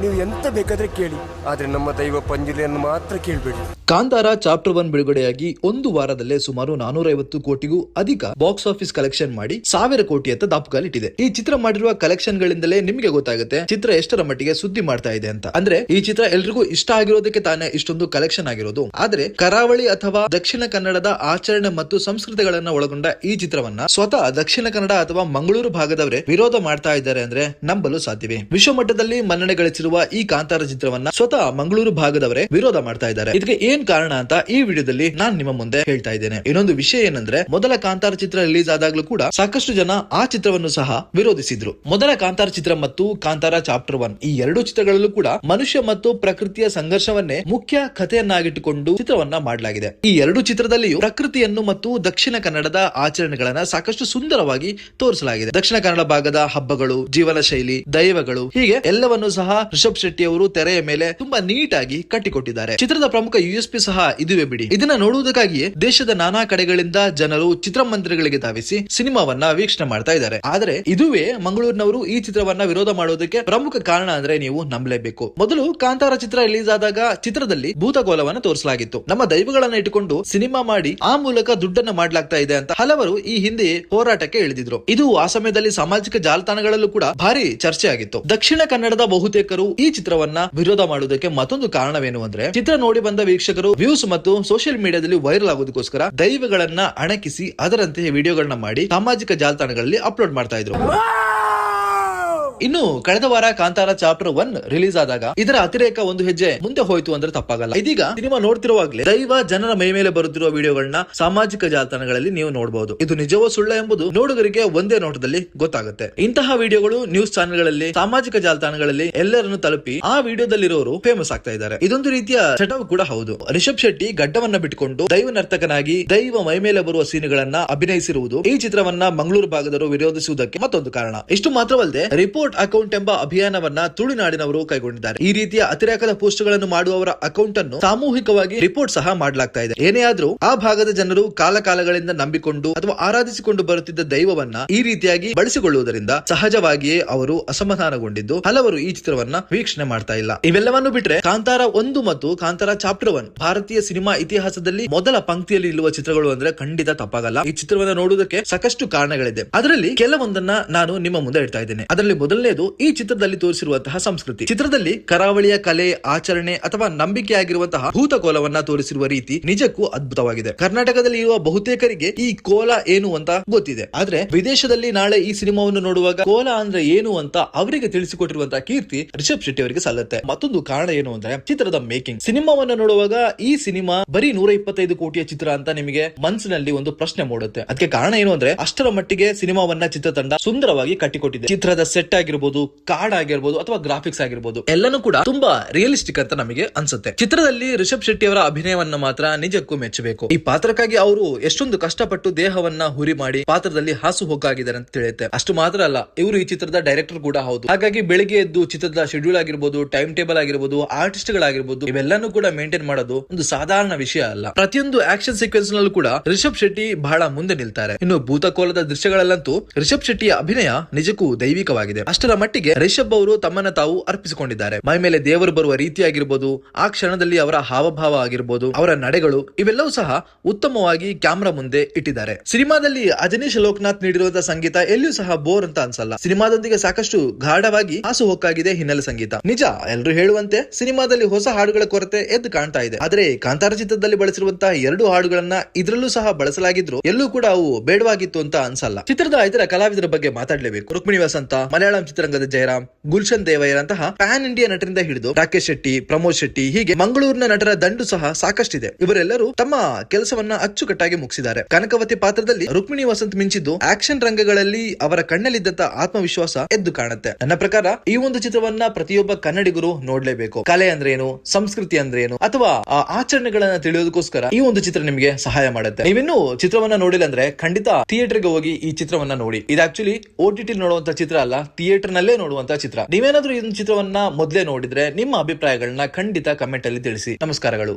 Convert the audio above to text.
ನೀವು ಎಂತ ಬೇಕಾದ್ರೆ ಕೇಳಿ. ಆದ್ರೆ ನಮ್ಮ ದೈವ ಪಂಜುಲಿಯನ್ನು ಮಾತ್ರ ಕೇಳಬೇಡಿ. ಕಾಂತಾರ ಚಾಪ್ಟರ್ ಒನ್ ಬಿಡುಗಡೆಯಾಗಿ ಒಂದು ವಾರದಲ್ಲೇ ಸುಮಾರು ನಾನೂರೈವತ್ತು ಕೋಟಿಗೂ ಅಧಿಕ ಬಾಕ್ಸ್ ಆಫೀಸ್ ಕಲೆಕ್ಷನ್ ಮಾಡಿ ಸಾವಿರ ಕೋಟಿ ಅಂತ ದಾಪುಗಾಲಿಟ್ಟಿದೆ. ಈ ಚಿತ್ರ ಮಾಡಿರುವ ಕಲೆಕ್ಷನ್ ಗಳಿಂದಲೇ ನಿಮಗೆ ಗೊತ್ತಾಗುತ್ತೆ ಚಿತ್ರ ಎಷ್ಟರ ಮಟ್ಟಿಗೆ ಸುದ್ದಿ ಮಾಡ್ತಾ ಇದೆ ಅಂತ. ಅಂದ್ರೆ ಈ ಚಿತ್ರ ಎಲ್ರಿಗೂ ಇಷ್ಟ ಆಗಿರೋದಕ್ಕೆ ತಾನೇ ಇಷ್ಟೊಂದು ಕಲೆಕ್ಷನ್ ಆಗಿರೋದು. ಆದ್ರೆ ಕರಾವಳಿ ಅಥವಾ ದಕ್ಷಿಣ ಕನ್ನಡದ ಆಚರಣೆ ಮತ್ತು ಸಂಸ್ಕೃತಿಗಳನ್ನ ಒಳಗೊಂಡ ಈ ಚಿತ್ರವನ್ನ ಸ್ವತಃ ದಕ್ಷಿಣ ಕನ್ನಡ ಅಥವಾ ಮಂಗಳೂರು ಭಾಗದವರೇ ವಿರೋಧ ಮಾಡ್ತಾ ಇದ್ದಾರೆ ಅಂದ್ರೆ ನಂಬಲು ಸಾಧ್ಯವೇ. ವಿಶ್ವ ಮಟ್ಟದಲ್ಲಿ ಮನ್ನಣೆ ಗಳಿಸಿರುವ ಈ ಕಾಂತಾರ ಚಿತ್ರವನ್ನ ಸ್ವತಃ ಮಂಗಳೂರು ಭಾಗದವರೇ ವಿರೋಧ ಮಾಡ್ತಾ ಇದ್ದಾರೆ. ಇದಕ್ಕೆ ಏನ್ ಕಾರಣ ಅಂತ ಈ ವಿಡಿಯೋದಲ್ಲಿ ನಾನ್ ನಿಮ್ಮ ಮುಂದೆ ಹೇಳ್ತಾ ಇದ್ದೇನೆ. ಇನ್ನೊಂದು ವಿಷಯ ಏನಂದ್ರೆ, ಮೊದಲ ಕಾಂತಾರ ಚಿತ್ರ ರಿಲೀಸ್ ಆದಾಗ್ಲೂ ಕೂಡ ಸಾಕಷ್ಟು ಜನ ಆ ಚಿತ್ರವನ್ನು ಸಹ ವಿರೋಧಿಸಿದ್ರು. ಮೊದಲ ಕಾಂತಾರ ಚಿತ್ರ ಮತ್ತು ಕಾಂತಾರ ಚಾಪ್ಟರ್ ಒನ್ ಈ ಎರಡು ಚಿತ್ರಗಳಲ್ಲೂ ಕೂಡ ಮನುಷ್ಯ ಮತ್ತು ಪ್ರಕೃತಿಯ ಸಂಘರ್ಷವನ್ನೇ ಮುಖ್ಯ ಕಥೆಯನ್ನಾಗಿಟ್ಟುಕೊಂಡು ಚಿತ್ರವನ್ನ ಮಾಡಲಾಗಿದೆ. ಈ ಎರಡು ಚಿತ್ರದಲ್ಲಿಯೂ ಪ್ರಕೃತಿಯನ್ನು ಮತ್ತು ದಕ್ಷಿಣ ಕನ್ನಡದ ಆಚರಣೆಗಳನ್ನ ಸಾಕಷ್ಟು ಸುಂದರವಾಗಿ ತೋರಿಸಲಾಗಿದೆ. ದಕ್ಷಿಣ ಕನ್ನಡ ಭಾಗದ ಹಬ್ಬಗಳು ಜೀವನ ಶೈಲಿ ದೈವಗಳು ಹೀಗೆ ಎಲ್ಲವನ್ನು ಸಹ ರಿಷಬ್ ಶೆಟ್ಟಿ ಅವರು ತೆರೆಯ ಮೇಲೆ ತುಂಬಾ ನೀಟಾಗಿ ಕಟ್ಟಿಕೊಟ್ಟಿದ್ದಾರೆ. ಚಿತ್ರದ ಪ್ರಮುಖ ಯುಎಸ್ಪಿ ಸಹ ಇದುವೇ ಬಿಡಿ. ಇದನ್ನ ನೋಡುವುದಕ್ಕಾಗಿಯೇ ದೇಶದ ನಾನಾ ಕಡೆಗಳಿಂದ ಜನರು ಚಿತ್ರಮಂದಿರಗಳಿಗೆ ಧಾವಿಸಿ ಸಿನಿಮಾವನ್ನ ವೀಕ್ಷಣೆ ಮಾಡ್ತಾ ಇದ್ದಾರೆ. ಆದ್ರೆ ಇದುವೇ ಮಂಗಳೂರಿನವರು ಈ ಚಿತ್ರವನ್ನ ವಿರೋಧ ಮಾಡೋದಕ್ಕೆ ಪ್ರಮುಖ ಕಾರಣ ಅಂದ್ರೆ ನೀವು ನಂಬಲೇಬೇಕು. ಮೊದಲು ಕಾಂತಾರ ಚಿತ್ರ ರಿಲೀಸ್ ಆದಾಗ ಚಿತ್ರದಲ್ಲಿ ಭೂತಗೋಲವನ್ನ ತೋರಿಸಲಾಗಿತ್ತು. ನಮ್ಮ ದೈವಗಳನ್ನ ಇಟ್ಟುಕೊಂಡು ಸಿನಿಮಾ ಮಾಡಿ ಆ ಮೂಲಕ ದುಡ್ಡನ್ನ ಮಾಡ್ಲಾಗ್ತಾ ಇದೆ ಅಂತ ಹಲವರು ಈ ಹಿಂದೆ ಹೋರಾಟಕ್ಕೆ ಇಳಿದಿದ್ರು. ಇದು ಆ ಸಮಯದಲ್ಲಿ ಸಾಮಾಜಿಕ ಜಾಲತಾಣಗಳಲ್ಲೂ ಕೂಡ ಭಾರಿ ಚರ್ಚೆ ಆಗಿತ್ತು ದಕ್ಷಿಣ ಕನ್ನಡದ ಬಹುತೇಕರು ಈ ಚಿತ್ರವನ್ನ ವಿರೋಧ ಮಾಡುವುದಕ್ಕೆ ಮತ್ತೊಂದು ಕಾರಣವೇನು ಅಂದ್ರೆ ಚಿತ್ರ ನೋಡಿ ಬಂದ ವೀಕ್ಷಕರು ವ್ಯೂಸ್ ಮತ್ತು ಸೋಷಿಯಲ್ ಮೀಡಿಯಾದಲ್ಲಿ ವೈರಲ್ ಆಗೋದಕ್ಕೋಸ್ಕರ ದೈವಗಳನ್ನ ಅಣಕಿಸಿ ಅದರಂತೆ ವಿಡಿಯೋಗಳನ್ನ ಮಾಡಿ ಸಾಮಾಜಿಕ ಜಾಲತಾಣಗಳಲ್ಲಿ ಅಪ್ಲೋಡ್ ಮಾಡ್ತಾ ಇದ್ರು. ಇನ್ನು ಕಳೆದ ವಾರ ಕಾಂತಾರ ಚಾಪ್ಟರ್ ಒನ್ ರಿಲೀಸ್ ಆದಾಗ ಇದರ ಅತಿರೇಕ ಒಂದು ಹೆಜ್ಜೆ ಮುಂದೆ ಹೋಯ್ತು ಅಂದ್ರೆ ತಪ್ಪಾಗಲ್ಲ. ಇದೀಗ ಸಿನಿಮಾ ನೋಡ್ತಿರುವಾಗಲೇ ದೈವ ಜನರ ಮೈ ಮೇಲೆ ಬರುತ್ತಿರುವ ವಿಡಿಯೋಗಳನ್ನ ಸಾಮಾಜಿಕ ಜಾಲತಾಣಗಳಲ್ಲಿ ನೀವು ನೋಡಬಹುದು ಇದು ನಿಜವೋ ಸುಳ್ಳ ಎಂಬುದು ನೋಡುಗರಿಗೆ ಒಂದೇ ನೋಟದಲ್ಲಿ ಗೊತ್ತಾಗುತ್ತೆ. ಇಂತಹ ವಿಡಿಯೋಗಳು ನ್ಯೂಸ್ ಚಾನೆಲ್ಗಳಲ್ಲಿ, ಸಾಮಾಜಿಕ ಜಾಲತಾಣಗಳಲ್ಲಿ ಎಲ್ಲರನ್ನು ತಲುಪಿ ಆ ವಿಡಿಯೋದಲ್ಲಿರೋರು ಫೇಮಸ್ ಆಗ್ತಾ ಇದ್ದಾರೆ. ಇದೊಂದು ರೀತಿಯ ಚಟವು ಕೂಡ ಹೌದು. ರಿಷಬ್ ಶೆಟ್ಟಿ ಗಡ್ಡವನ್ನ ಬಿಟ್ಟುಕೊಂಡು ದೈವ ನರ್ತಕನಾಗಿ ದೈವ ಮೈ ಮೇಲೆ ಬರುವ ಸೀನ್ಗಳನ್ನ ಅಭಿನಯಿಸಿರುವುದು ಈ ಚಿತ್ರವನ್ನ ಮಂಗಳೂರು ಭಾಗದವರು ವಿರೋಧಿಸುವುದಕ್ಕೆ ಮತ್ತೊಂದು ಕಾರಣ. ಇಷ್ಟು ಮಾತ್ರವಲ್ಲದೆ, ರಿಪೋರ್ಟ್ ಅಕೌಂಟ್ ಎಂಬ ಅಭಿಯಾನವನ್ನ ತುಳುನಾಡಿನವರು ಕೈಗೊಂಡಿದ್ದಾರೆ. ಈ ರೀತಿಯ ಅತಿರೇಕದ ಪೋಸ್ಟ್ಗಳನ್ನು ಮಾಡುವವರ ಅಕೌಂಟ್ ಅನ್ನು ಸಾಮೂಹಿಕವಾಗಿ ರಿಪೋರ್ಟ್ ಸಹ ಮಾಡಲಾಗ್ತಾ ಇದೆ. ಏನೇ ಆದ್ರೂ ಆ ಭಾಗದ ಜನರು ಕಾಲಕಾಲಗಳಿಂದ ನಂಬಿಕೊಂಡು ಅಥವಾ ಆರಾಧಿಸಿಕೊಂಡು ಬರುತ್ತಿದ್ದ ದೈವವನ್ನ ಈ ರೀತಿಯಾಗಿ ಬಳಸಿಕೊಳ್ಳುವುದರಿಂದ ಸಹಜವಾಗಿಯೇ ಅವರು ಅಸಮಾಧಾನಗೊಂಡಿದ್ದು ಹಲವರು ಈ ಚಿತ್ರವನ್ನ ವೀಕ್ಷಣೆ ಮಾಡ್ತಾ ಇಲ್ಲ. ಇವೆಲ್ಲವನ್ನು ಬಿಟ್ರೆ ಕಾಂತಾರ ಒಂದು ಮತ್ತು ಕಾಂತಾರ ಚಾಪ್ಟರ್ ಒನ್ ಭಾರತೀಯ ಸಿನಿಮಾ ಇತಿಹಾಸದಲ್ಲಿ ಮೊದಲ ಪಂಕ್ತಿಯಲ್ಲಿ ಇರುವ ಚಿತ್ರಗಳು ಅಂದ್ರೆ ಖಂಡಿತ ತಪ್ಪಾಗಲ್ಲ. ಈ ಚಿತ್ರವನ್ನ ನೋಡುವುದಕ್ಕೆ ಸಾಕಷ್ಟು ಕಾರಣಗಳಿದೆ. ಅದರಲ್ಲಿ ಕೆಲವೊಂದನ್ನ ನಾನು ನಿಮ್ಮ ಮುಂದೆ ಇಡ್ತಾ ಇದ್ದೇನೆ. ಅದರಲ್ಲಿ ಮೊದಲನೇದು ಈ ಚಿತ್ರದಲ್ಲಿ ತೋರಿಸಿರುವಂತಹ ಸಂಸ್ಕೃತಿ. ಚಿತ್ರದಲ್ಲಿ ಕರಾವಳಿಯ ಕಲೆ, ಆಚರಣೆ ಅಥವಾ ನಂಬಿಕೆಯಾಗಿರುವಂತಹ ಭೂತಕೋಲವನ್ನ ತೋರಿಸಿರುವ ರೀತಿ ನಿಜಕ್ಕೂ ಅದ್ಭುತವಾಗಿದೆ. ಕರ್ನಾಟಕದಲ್ಲಿ ಇರುವ ಬಹುತೇಕರಿಗೆ ಈ ಕೋಲ ಏನು ಅಂತ ಗೊತ್ತಿದೆ. ಆದ್ರೆ ವಿದೇಶದಲ್ಲಿ ನಾಳೆ ಈ ಸಿನಿಮಾವನ್ನು ನೋಡುವಾಗ ಕೋಲ ಅಂದ್ರೆ ಏನು ಅಂತ ಅವರಿಗೆ ತಿಳಿಸಿಕೊಟ್ಟಿರುವಂತಹ ಕೀರ್ತಿ ರಿಷಬ್ ಶೆಟ್ಟಿ ಅವರಿಗೆ ಸಲ್ಲುತ್ತೆ. ಮತ್ತೊಂದು ಕಾರಣ ಏನು ಅಂದ್ರೆ ಚಿತ್ರದ ಮೇಕಿಂಗ್. ಸಿನಿಮಾವನ್ನು ನೋಡುವಾಗ ಈ ಸಿನಿಮಾ ಬರೀ ನೂರ ಇಪ್ಪತ್ತೈದು ಕೋಟಿಯ ಚಿತ್ರ ಅಂತ ನಿಮಗೆ ಮನಸ್ಸಿನಲ್ಲಿ ಒಂದು ಪ್ರಶ್ನೆ ಮೂಡುತ್ತೆ. ಅದಕ್ಕೆ ಕಾರಣ ಏನು ಅಂದ್ರೆ ಅಷ್ಟರ ಮಟ್ಟಿಗೆ ಸಿನಿಮಾವನ್ನ ಚಿತ್ರತಂಡ ಸುಂದರವಾಗಿ ಕಟ್ಟಿಕೊಟ್ಟಿದೆ. ಚಿತ್ರದ ಸೆಟ್ ಆಗಿರ್ಬೋದು ಕಾರ್ಡ್ ಆಗಿರ್ಬೋದು, ಅಥವಾ ಗ್ರಾಫಿಕ್ಸ್ ಆಗಿರ್ಬೋದು, ಎಲ್ಲನೂ ಕೂಡ ತುಂಬಾ ರಿಯಲಿಸ್ಟಿಕ್ ಅಂತ ನಮಗೆ ಅನ್ಸುತ್ತೆ. ಚಿತ್ರದಲ್ಲಿ ರಿಷಬ್ ಶೆಟ್ಟಿ ಅವರ ಅಭಿನಯವನ್ನ ಮಾತ್ರ ನಿಜಕ್ಕೂ ಮೆಚ್ಚಬೇಕು. ಈ ಪಾತ್ರಕ್ಕಾಗಿ ಅವರು ಎಷ್ಟೊಂದು ಕಷ್ಟಪಟ್ಟು ದೇಹವನ್ನ ಹುರಿ ಮಾಡಿ ಪಾತ್ರದಲ್ಲಿ ಹಾಸು ಹೋಗಾಗಿದ್ದಾರೆ ಅಂತ ತಿಳಿಯುತ್ತೆ. ಅಷ್ಟು ಮಾತ್ರ ಅಲ್ಲ, ಇವರು ಈ ಚಿತ್ರದ ಡೈರೆಕ್ಟರ್ ಕೂಡ ಹೌದು. ಹಾಗಾಗಿ ಬೆಳಿಗ್ಗೆ ಎದ್ದು ಚಿತ್ರದ ಶೆಡ್ಯೂಲ್ ಆಗಿರ್ಬೋದು ಟೈಮ್ ಟೇಬಲ್ ಆಗಿರ್ಬೋದು ಆರ್ಟಿಸ್ಟ್ ಗಳಾಗಿರ್ಬೋದು, ಇವೆಲ್ಲನೂ ಕೂಡ ಮೇಂಟೈನ್ ಮಾಡೋದು ಒಂದು ಸಾಧಾರಣ ವಿಷಯ ಅಲ್ಲ. ಪ್ರತಿಯೊಂದು ಆಕ್ಷನ್ ಸೀಕ್ವೆನ್ಸ್ ನಲ್ಲೂ ಕೂಡ ರಿಷಬ್ ಶೆಟ್ಟಿ ಬಹಳ ಮುಂದೆ ನಿಲ್ತಾರೆ. ಇನ್ನು ಭೂತಕೋಲದ ದೃಶ್ಯಗಳಲ್ಲಂತೂ ರಿಷಬ್ ಶೆಟ್ಟಿಯ ಅಭಿನಯ ನಿಜಕ್ಕೂ ದೈವಿಕವಾಗಿದೆ. ಅಷ್ಟರ ಮಟ್ಟಿಗೆ ರಿಷಬ್ ಅವರು ತಮ್ಮನ್ನ ತಾವು ಅರ್ಪಿಸಿಕೊಂಡಿದ್ದಾರೆ. ಮೈ ಮೇಲೆ ದೇವರು ಬರುವ ರೀತಿ ಆ ಕ್ಷಣದಲ್ಲಿ ಅವರ ಹಾವಭಾವ ಆಗಿರ್ಬೋದು, ಅವರ ನಡೆಗಳು, ಇವೆಲ್ಲವೂ ಸಹ ಉತ್ತಮವಾಗಿ ಕ್ಯಾಮ್ರಾ ಮುಂದೆ ಇಟ್ಟಿದ್ದಾರೆ. ಸಿನಿಮಾದಲ್ಲಿ ಅಜನೀಶ್ ಲೋಕನಾಥ್ ನೀಡಿರುವಂತಹ ಸಂಗೀತ ಎಲ್ಲಿಯೂ ಸಹ ಬೋರ್ ಅಂತ ಅನ್ಸಲ್ಲ. ಸಿನಿಮಾದೊಂದಿಗೆ ಸಾಕಷ್ಟು ಗಾಢವಾಗಿ ಹಾಸು ಹೊಕ್ಕಾಗಿದೆ ಹಿನ್ನೆಲೆ ಸಂಗೀತ. ನಿಜ ಎಲ್ಲರೂ ಹೇಳುವಂತೆ ಸಿನಿಮಾದಲ್ಲಿ ಹೊಸ ಹಾಡುಗಳ ಕೊರತೆ ಎದ್ದು ಕಾಣ್ತಾ ಇದೆ. ಆದ್ರೆ ಕಾಂತಾರ ಚಿತ್ರದಲ್ಲಿ ಬಳಸಿರುವಂತಹ ಎರಡು ಹಾಡುಗಳನ್ನ ಇದರಲ್ಲೂ ಸಹ ಬಳಸಲಾಗಿದ್ರು, ಎಲ್ಲೂ ಕೂಡ ಅವು ಬೇಡವಾಗಿತ್ತು ಅಂತ ಅನ್ಸಲ್ಲ. ಚಿತ್ರದ ಇದರ ಕಲಾವಿದರ ಬಗ್ಗೆ ಮಾತಾಡಲೇಬೇಕು. ರುಕ್ಮಿಣಿ ವಸಂತ, ಮಲಯಾಳಂ ಚಿತ್ರರಂಗದ ಜಯರಾಮ್, ಗುಲ್ಶನ್ ದೇವಯ್ಯರಂತಹ ಪ್ಯಾನ್ ಇಂಡಿಯಾ ನಟರಿಂದ ಹಿಡಿದು ರಾಕೇಶ್ ಶೆಟ್ಟಿ, ಪ್ರಮೋದ್ ಶೆಟ್ಟಿ, ಹೀಗೆ ಮಂಗಳೂರಿನ ನಟರ ದಂಡು ಸಹ ಸಾಕಷ್ಟಿದೆ. ಇವರೆಲ್ಲರೂ ತಮ್ಮ ಕೆಲಸವನ್ನ ಅಚ್ಚುಕಟ್ಟಾಗಿ ಮುಗಿಸಿದ್ದಾರೆ. ಕನಕವತಿ ಪಾತ್ರದಲ್ಲಿ ರುಕ್ಮಿಣಿ ವಸಂತ್ ಮಿಂಚಿದ್ದು ಆಕ್ಷನ್ ರಂಗಗಳಲ್ಲಿ ಅವರ ಕಣ್ಣಲ್ಲಿದ್ದಂತ ಆತ್ಮವಿಶ್ವಾಸ ಎದ್ದು ಕಾಣುತ್ತೆ. ನನ್ನ ಪ್ರಕಾರ ಈ ಒಂದು ಚಿತ್ರವನ್ನ ಪ್ರತಿಯೊಬ್ಬ ಕನ್ನಡಿಗರು ನೋಡ್ಲೇಬೇಕು. ಕಲೆ ಅಂದ್ರೆ ಏನು ಸಂಸ್ಕೃತಿ ಅಂದ್ರೆ ಏನು ಅಥವಾ ಆಚರಣೆಗಳನ್ನ ತಿಳಿಯೋದಕ್ಕೋಸ್ಕರ ಈ ಒಂದು ಚಿತ್ರ ನಿಮಗೆ ಸಹಾಯ ಮಾಡುತ್ತೆ. ನೀವಿನ್ನು ಚಿತ್ರವನ್ನ ನೋಡಿಲ್ಲ ಅಂದ್ರೆ ಖಂಡಿತ ಥಿಯೇಟರ್ಗೆ ಹೋಗಿ ಈ ಚಿತ್ರವನ್ನ ನೋಡಿ. ಇದು ಆಕ್ಚುಲಿ ಓ ಟಿ ಟಿ ನೋಡುವಂತ ಚಿತ್ರ ಅಲ್ಲ ಥಿಯೇಟರ್ ನಲ್ಲೇ ನೋಡುವಂತ ಚಿತ್ರ. ನೀವೇನಾದ್ರೂ ಈ ಚಿತ್ರವನ್ನ ಮೊದಲೇ ನೋಡಿದ್ರೆ ನಿಮ್ಮ ಅಭಿಪ್ರಾಯಗಳನ್ನ ಖಂಡಿತ ಕಮೆಂಟ್ ಅಲ್ಲಿ ತಿಳಿಸಿ. ನಮಸ್ಕಾರಗಳು.